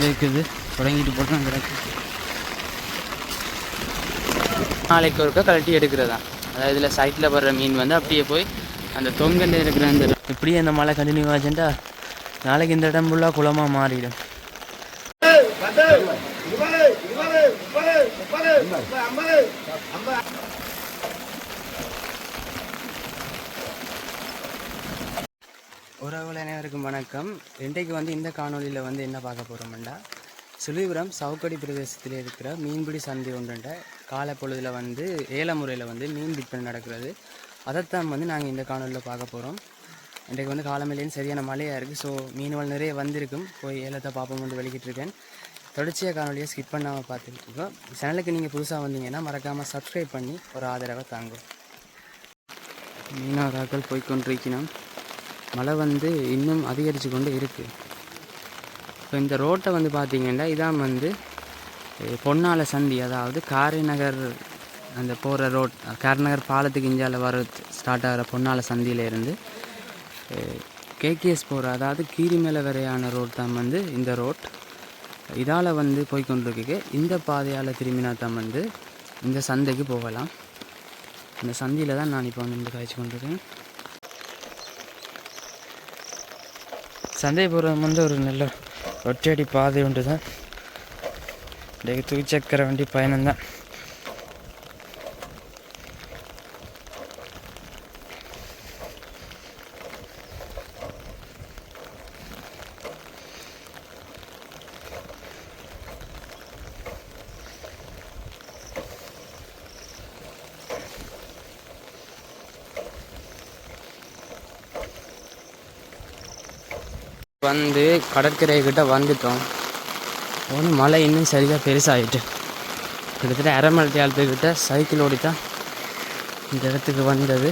இருக்குது தொடங்கிட்டு போட்டு கிடக்கு நாளைக்கு ஒருக்கா கழட்டி எடுக்கிறதா அதாவது இதில் சைட்டில் வர்ற மீன் வந்து அப்படியே போய் அந்த தொங்கல்ல இருக்கிற அந்த இப்படியே அந்த மழை கண்டினியூ ஆச்சுட்டா நாளைக்கு இந்த இடம் ஃபுல்லாக குளமாக மாறிடும் ஐம்பது உறவுகள் அனைவருக்கும் வணக்கம். இன்றைக்கு வந்து இந்த காணொளியில் வந்து என்ன பார்க்க போகிறோம்டா சுழிபுரம் சவுக்கடி பிரதேசத்தில் இருக்கிற மீன்பிடி சந்தை ஒன்றுண்ட காலப்பொழுதில் வந்து ஏல முறையில் வந்து மீன் விற்பனை நடக்கிறது. அதைத்தான் வந்து நாங்கள் இந்த காணொளியில் பார்க்க போகிறோம் இன்றைக்கு வந்து காலமிலேயும் சரியான மழையாக இருக்குது ஸோ மீன்கள் நிறைய வந்திருக்கும். போய் ஏலத்தை பார்ப்போம் கொண்டு வெளிக்கிட்டு இருக்கேன் தொடர்ச்சியாக காணொலியை ஸ்கிப் பண்ணாமல் பார்த்துட்டு இருக்கோம் சேனலுக்கு நீங்கள் புதுசாக வந்தீங்கன்னா மறக்காமல் சப்ஸ்கிரைப் பண்ணி ஒரு ஆதரவை தாங்கும். மீனவராக்கள் போய்கொண்டிருக்கணும் மழை வந்து இன்னும் அதிகரித்து கொண்டு இருக்குது இப்போ இந்த ரோட்டை வந்து பார்த்திங்கன்னா இதான் வந்து பொன்னால சந்தி. அதாவது காரைநகர் அந்த போகிற ரோட் காரைநகர் பாலத்துக்கு இஞ்சால வர ஸ்டார்ட் ஆகிற பொன்னால சந்தியிலேருந்து கேகேஎஸ் போகிற அதாவது கீரிமேல வரையான ரோட் தான் வந்து இந்த ரோட் இதால் வந்து போய்கொண்டிருக்கு இந்த பாதையால் திரும்பினா தான் வந்து இந்த சந்தைக்கு போகலாம். இந்த சந்தியில் தான் நான் இப்போ வந்து காய்ச்சி கொண்டிருக்கேன். சந்தைபுரம் வந்து ஒரு நல்ல ஒற்றையடி பாதை உண்டு தான் இன்றைக்கு துவிச்சக்கர வண்டி பயணம்தான் வந்து கடற்கரை கிட்ட வந்துட்டோம். ஒன்று மழை இன்னும் சரியாக பெருசாகிட்டு கிட்டத்தட்ட அரை மணி நேரத்துக்கிட்ட சைக்கிள் ஓடி தான் இந்த இடத்துக்கு வந்தது.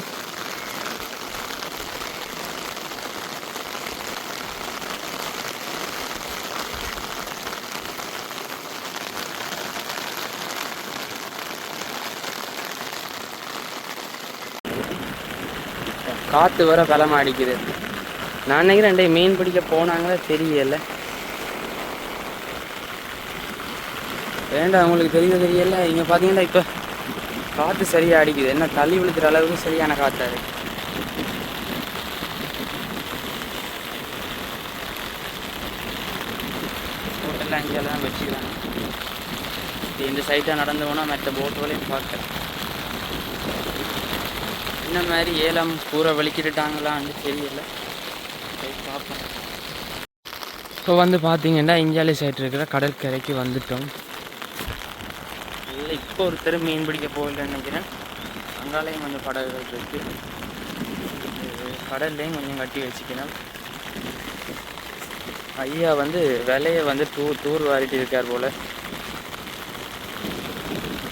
காற்று வர பலமாக அடிக்குது. நான் நினைக்கிறேன் ரெண்டே மீன் பிடிக்க போனாங்களா தெரியல. வேண்டாம் அவங்களுக்கு தெரிய தெரியல? இங்கே பார்த்தீங்கன்னா இப்போ காற்று சரியாக அடிக்குது. என்ன தள்ளி விழுக்கிற அளவுக்கு சரியான காற்றா இருக்கு போட்டெல்லாம் வச்சுக்கிறாங்க. இந்த சைட்டாக நடந்து போனால் மற்ற போட்டுகளையும் பார்க்குறேன் என்ன மாதிரி ஏலம் கூரை வலிக்கிட்டுட்டாங்களான்னு தெரியல. போய் இப்போ வந்து பார்த்தீங்கன்னா இந்தியாவிலே சைட் இருக்கிற கடற்கரைக்கு வந்துட்டோம். இல்லை இப்போ ஒருத்தர் மீன் பிடிக்க போகலன்னு நினைக்கிறேன். அங்காலையும் கொஞ்சம் படகுகள் இருக்கு. கடல்லையும் கொஞ்சம் கட்டி வச்சுக்கணும். ஐயா வந்து விலையை வந்து தூ தூர் வாரிட்டு இருக்கார் போல்.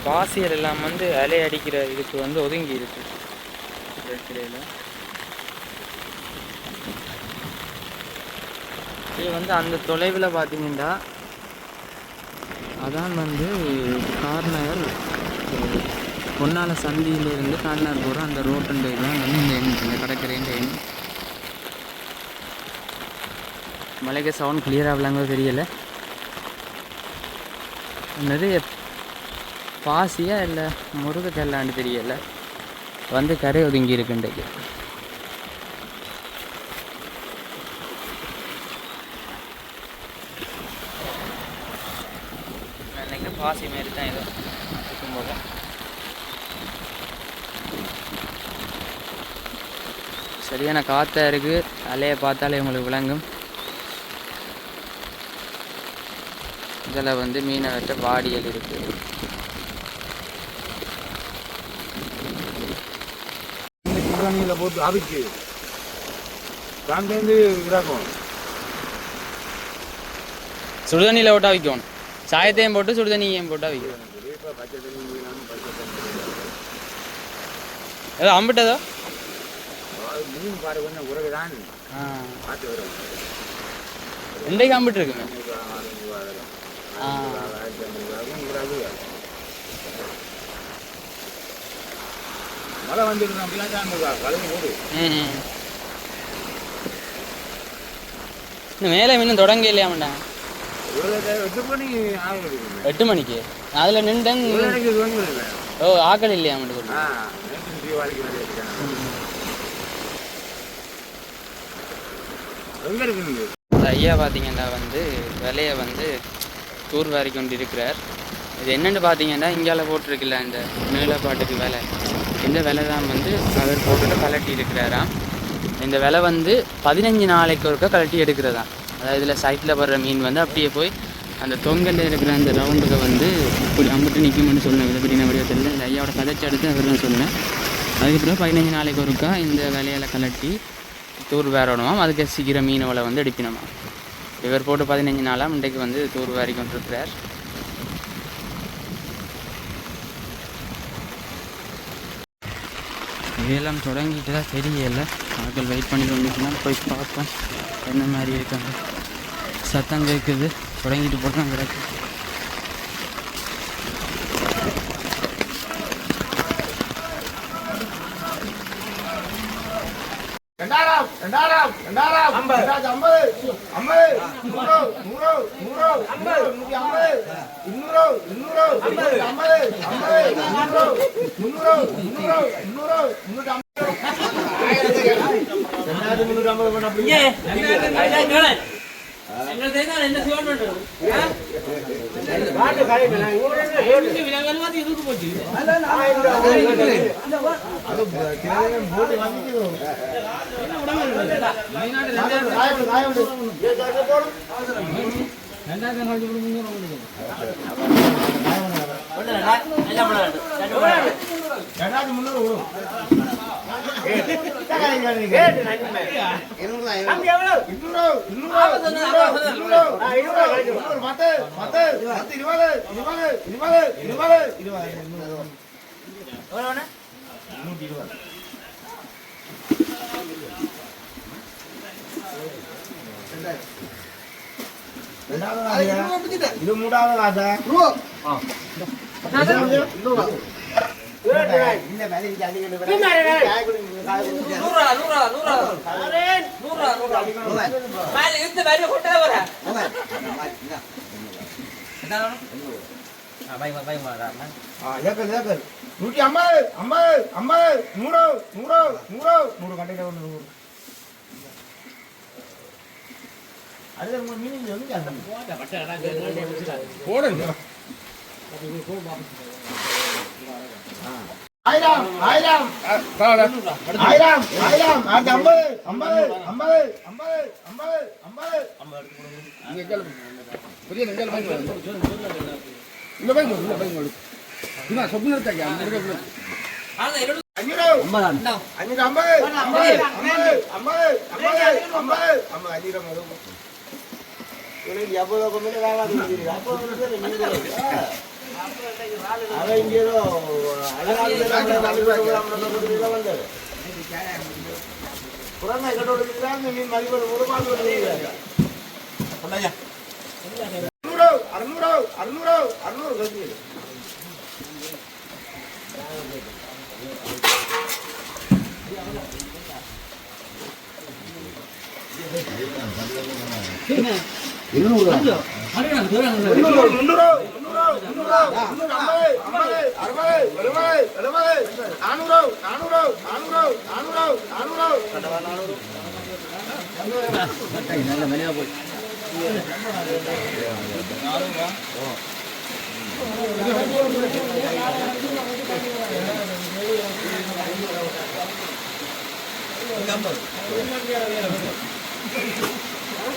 பாசியல் எல்லாம் வந்து அலை அடிக்கிற இதுக்கு வந்து ஒதுங்கி இருக்கு. கடற்கரையில். இது வந்து அந்த தொலைவில் பார்த்தீங்கன்னா அதான் வந்து கார்னர் பொன்னால சந்தியிலிருந்து கார்னர் போகிற அந்த ரோட்டுன்ற இதுதான் வந்து இந்த எண் இந்த கடற்கரைன்ற எண் மலைக்கு சவுண்ட் கிளியராக விளங்க தெரியல. நிறைய பாசியா இல்லை முருகக்கல்லான்னு தெரியலை. வந்து கரை ஒதுங்கி இருக்கு இன்றைக்கு அன்னைக்கு பாசி மாரி தான் ஏதோ இருக்கும் போல சரியான காற்றா இருக்கு. அலையை பார்த்தாலே உங்களுக்கு விளங்கும். இதில் வந்து மீனை வெட்ட வாடியல் இருக்கு. குரானியில் போட்டு அவிக்கு அங்கேருந்து இறக்கும் சுடுதண்ணியில் போட்டால் விற்கணும் சாயத்தையும் போட்டு சுடு தண்ணியும் போட்டு அவிக்கிறோம் ஏதோ அம்பிட்டதோ மீன் பாருங்க உறவுதான் இன்றைக்கு அம்பிட்டு இருக்குமே மழை வந்துருக்கோம் அப்படிலாம் தான் கழுவி மூடு மேலே இன்னும் தொடங்க இல்லையா இல்லையாமண்டா எட்டு மணிக்கு? அதில் நின்றேன் ஓ ஆக்கள் இல்லையா மட்டும் ஐயா பார்த்தீங்கன்னா வந்து விலையை வந்து தூர்வாரி கொண்டு இருக்கிறார் இது என்னென்னு பார்த்தீங்கன்னா இங்கால போட்டிருக்குல்ல இந்த மேலப்பாட்டுக்கு விலை. இந்த விலை தான் வந்து அவர் போட்டுட்டு கலட்டி இருக்கிறாராம் இந்த விலை வந்து பதினஞ்சு நாளைக்கு ஒருக்கா கலட்டி எடுக்கிறதா அதாவது இதில் சைட்டில் வர்ற மீன் வந்து அப்படியே போய் அந்த தொங்கலில் இருக்கிற அந்த ரவுண்டுக்கு வந்து இப்படி அம்பிட்டு நிற்கும்னு சொன்னேன் இதை பற்றி நான் தெரியல. இந்த ஐயாவோட கதைச்சி எடுத்து அவர் தான் சொன்னேன். அதுக்கப்புறம் பதினஞ்சு நாளைக்கு ஒருக்கா இந்த விலையில கலட்டி தூர் வேறணுமாம் அதுக்கு சீக்கிரம் மீனவளை வலை வந்து எடுப்பினோமா இவர் போட்டு பதினஞ்சு நாளாக இன்றைக்கு வந்து தூர் வாரி கொண்டிருக்கிறார் ஏலம் தொடங்கிட்டு தான் தெரியல. ஆட்கள் வெயிட் பண்ணி வந்துச்சுன்னா போய் பார்ப்பேன் என்ன மாதிரி இருக்காங்க. சத்தம் கேட்குது தொடங்கிட்டு போட்டு தான் கிடக்கு ரெண்டாயிரம் ரெண்டாயிரம் ரெண்டாயிரம். ரெண்டாயிரத்தி ஐம்பது. ஐம்பது. நூறு நூறு நூறு ஐம்பது நூற்றி ஐம்பது. போட்டு இருநூத்தி இருபது. ரெண்டாயிரம் இது மூணாவது ராஜா. நூற்றி ஐம்பது ஐம்பது ஐம்பது நூறு நூறு நூறு நூறு. கண்டிப்பாக நூறு. போடுங்க ஆயிரம் ஆயிரம் ஆயிரம் ஆயிரம் அடுத்து ஐம்பது ஐம்பது ஐம்பது ஐம்பது ஐம்பது ஐம்பது பெரிய நெஞ்சால வாங்கி இந்த வாங்கி இந்த சொப்ன இருக்காங்க அந்த அஞ்சூறு அஞ்சூறு ஐம்பது ஐம்பது ஐம்பது ஐம்பது ஐம்பது ஐம்பது உங்களுக்கு எவ்வளோ கொஞ்சம் வேகாது அப்போ அவன் இங்கே ஏதோ அழகாக வந்தார் புறமே கடவுள் இல்லாம ஒரு மாதம் அறுநூறு அறுநூறு அறுநூறு Yeah. இருநூறு நல்ல மணியா போய் ஐம்பது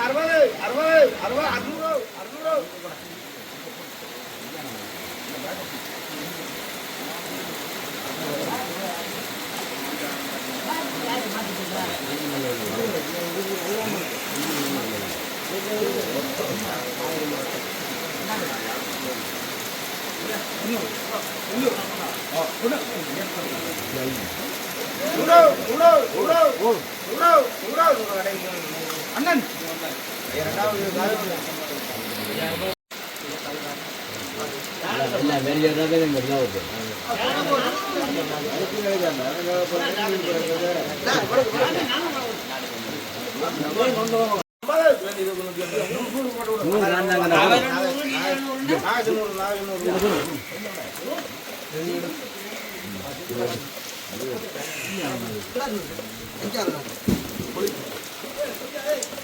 ஐம்பது அறுபது அறுபது அறுபது அறுநூறு அறுநூறு நூறு நூறு நூறு நூறு நூறு நூறு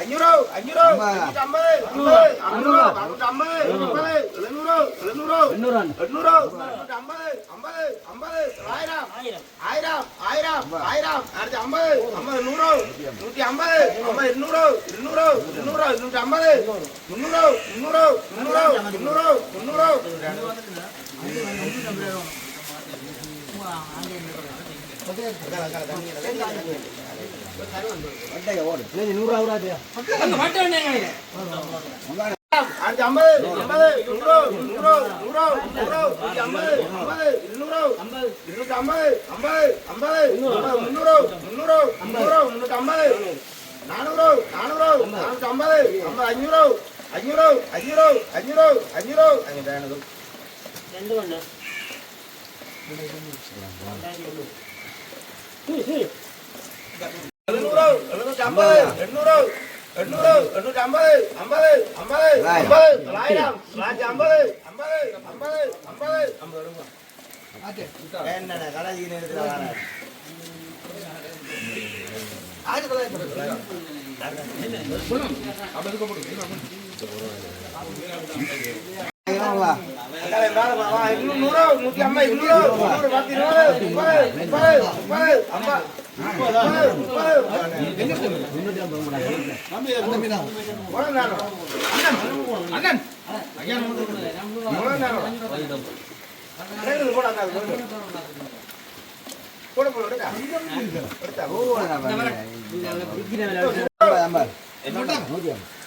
അഞ്ഞൂറ് അഞ്ഞൂറ് അഞ്ഞൂറ്റമ്പത് അമ്പത് അറുന്നൂറ് അറുന്നൂറ്റമ്പത് എൺപത് എഴുന്നൂറ് എഴുന്നൂറ് എണ്ണൂറ് എണ്ണൂറ്റമ്പത് അമ്പത് അമ്പത് ആയിരം ആയിരം ആയിരം ആയിരം ആയിരത്തി അമ്പത് അമ്പത് നൂറ് നൂറ്റി അമ്പത് അമ്പത് ഇരുന്നൂറ് ഇരുന്നൂറ് ഇരുന്നൂറ് ഇരുന്നൂറ്റമ്പത് മുന്നൂറ് മുന്നൂറ് മുന്നൂറ് മുന്നൂറ് മുന്നൂറ് ആയിരത്തി അമ്പത് അമ്പത് നൂറ് നൂറ് നൂറ് നൂറ് നൂറ്റി അമ്പത് അമ്പത് ഇരുന്നൂറ് ഇരുന്നൂറ്റി അമ്പത് അമ്പത് അമ്പത് അമ്പത് മുന്നൂറ് മുന്നൂറ് മുന്നൂറ് മുന്നൂറ്റി അമ്പത് നാനൂറ് നാനൂറ് നാനൂറ്റി അമ്പത് അമ്പത് അഞ്ഞൂറ് അഞ്ഞൂറ് അഞ്ഞൂറ് അഞ്ഞൂറ് അഞ്ഞൂറ് അങ്ങനെയാണ് എഴുന്നൂറ് என்னடா கடைசி நேரத்தில் ஆயிரத்தி தொள்ளாயிரத்தி நூறு நூற்றி ஐம்பது நூறு நூறு பத்து நூறு ஐம்பது ஐம்பது ஐம்பது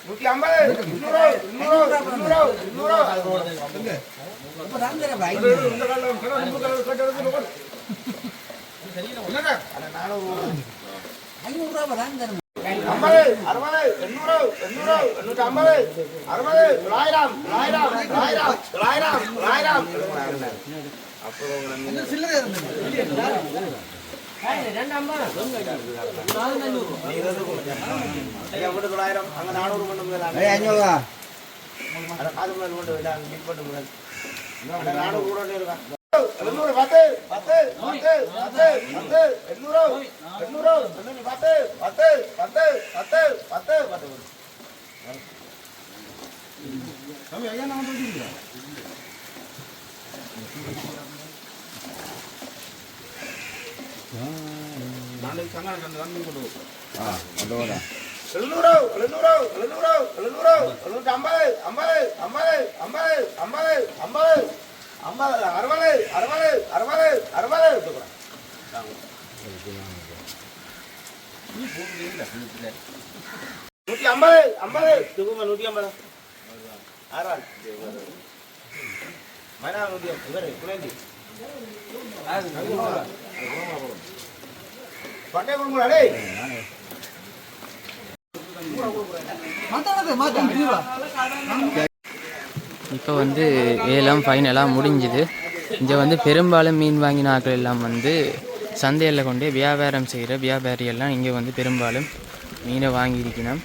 நூத்தி ஐம்பது நூறு நூறு நூறு நூறு அது ரொம்ப தாங்க ஐம்பது அறுபது எண்ணூறு எண்ணூறு எண்ணூற்றி ஐம்பது அறுபது தொள்ளாயிரம் தொள்ளாயிரம் தொள்ளாயிரம் தொள்ளாயிரம் தொள்ளாயிரம். ஐயா விட்டு தொள்ளாயிரம். அங்க நானூறு கொண்டு காது முதல் கொண்டு நானூறு கூட இருக்கா எழுநூறு பத்து பத்து பத்து பத்து பத்து எண்ணூறு எண்ணூறு எண்ணூறு பத்து பத்து பத்து பத்து பத்து பத்து தம்பி ஐயா நான் வந்து நாளைக்கு சங்கம் ரெண்டு ரன் கொண்டு போ. எழுநூறு எழுநூறு எழுநூறு எழுநூறு எழுநூற்றி ஐம்பது ஐம்பது ஐம்பது ஐம்பது ஐம்பது ஐம்பது ஐம்பது அறுபது அறுபது அறுபது அறுபது எடுத்துக்கிறேன் நூற்றி ஐம்பது ஐம்பது. தூக்குங்க நூற்றி ஐம்பது. ஆறாள். மைனா நூற்றி இவர் குழந்தை. பட்டை கொடுங்களா டேய்? இப்போ வந்து ஏலம் ஃபைனலாக முடிஞ்சுது. இங்கே வந்து பெரும்பாலும் மீன் வாங்கின ஆட்கள் எல்லாம் வந்து சந்தையில் கொண்டு வியாபாரம் செய்கிற வியாபாரியெல்லாம் இங்கே வந்து பெரும்பாலும் மீனை வாங்கியிருக்கணும்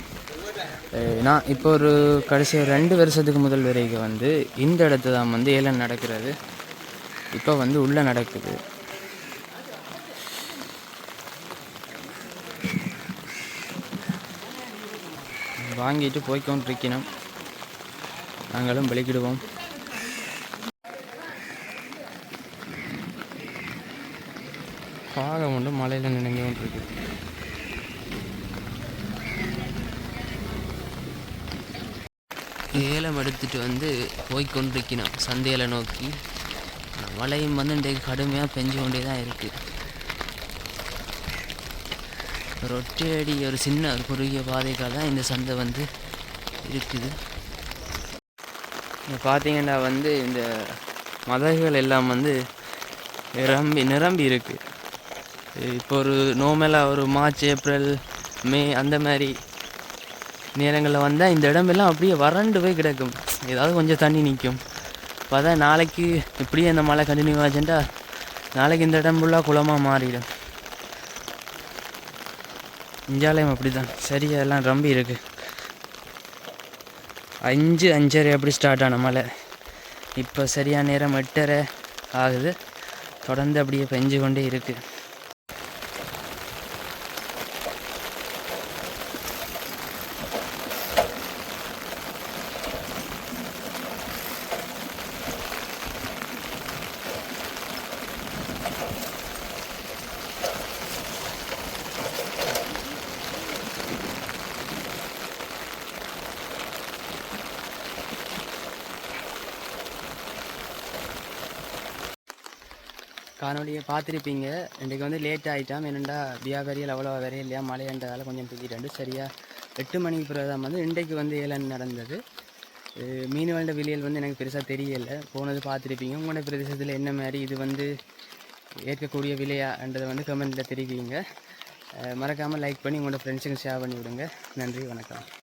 நான் இப்போ ஒரு கடைசி ரெண்டு வருஷத்துக்கு முதல் வரைக்கும் வந்து இந்த இடத்துல தான் வந்து ஏலம் நடக்கிறது. இப்போ வந்து உள்ளே நடக்குது. வாங்கிட்டு போய்க்கொண்டிருக்கணும் நாங்களும் வெளிக்கிடுவோம் காகம் ஒன்று மலையில் நினைஞ்சு கொண்டிருக்கு. ஏலம் எடுத்துட்டு வந்து போய்க்கொண்டிருக்கணும் சந்தையில் நோக்கி. மழையும் வந்து இன்றைக்கு கடுமையாக பெஞ்சு கொண்டே தான் இருக்குது ஒரு ஒற்றையடி ஒரு சின்ன ஒரு குறுகிய பாதைக்காக தான் இந்த சந்தை வந்து இருக்குது. இங்கே பார்த்தீங்கன்னா வந்து இந்த மதகுகள் எல்லாம் வந்து நிரம்பி நிரம்பி இருக்குது இப்போ ஒரு நோமெல்லாம் ஒரு மார்ச் ஏப்ரல் மே அந்த மாதிரி நேரங்களில் வந்தால் இந்த இடமெல்லாம் அப்படியே வறண்டு போய் கிடக்கும். ஏதாவது கொஞ்சம் தண்ணி நிற்கும் பார்த்தா நாளைக்கு இப்படியே இந்த மழை கண்டினியூ ஆச்சுட்டா நாளைக்கு இந்த இடம் ஃபுல்லாக குளமாக மாறிடும். இந்தியாலயம் அப்படி தான் சரியாக எல்லாம் ரொம்ப இருக்குது அஞ்சு அஞ்சரை அப்படி ஸ்டார்ட் ஆன மழை. இப்போ சரியான நேரம் எட்டரை ஆகுது. தொடர்ந்து அப்படியே பெஞ்சு கொண்டே இருக்குது காணொலியை பார்த்துருப்பீங்க. இன்றைக்கு வந்து லேட் ஆகிட்டாம் என்னென்னா வியாபாரியில் அவ்வளோ வரையும் இல்லையா? மழைன்றதால கொஞ்சம் தூக்கிட்டு சரியாக எட்டு மணிக்கு பிறகு தான் வந்து இன்றைக்கு வந்து ஏலம் நடந்தது. அஹ் மீன் விலையில் வந்து எனக்கு பெருசாக தெரியலை. போனது பார்த்துருப்பீங்க. உங்களோட பிரதேசத்தில் என்ன மாதிரி இது வந்து ஏற்கக்கூடிய விலையான்றதை வந்து கமெண்ட்டில் தெரிவிங்க. மறக்காமல் லைக் பண்ணி உங்களோட ஃப்ரெண்ட்ஸுக்கு ஷேர் பண்ணி விடுங்க நன்றி வணக்கம்.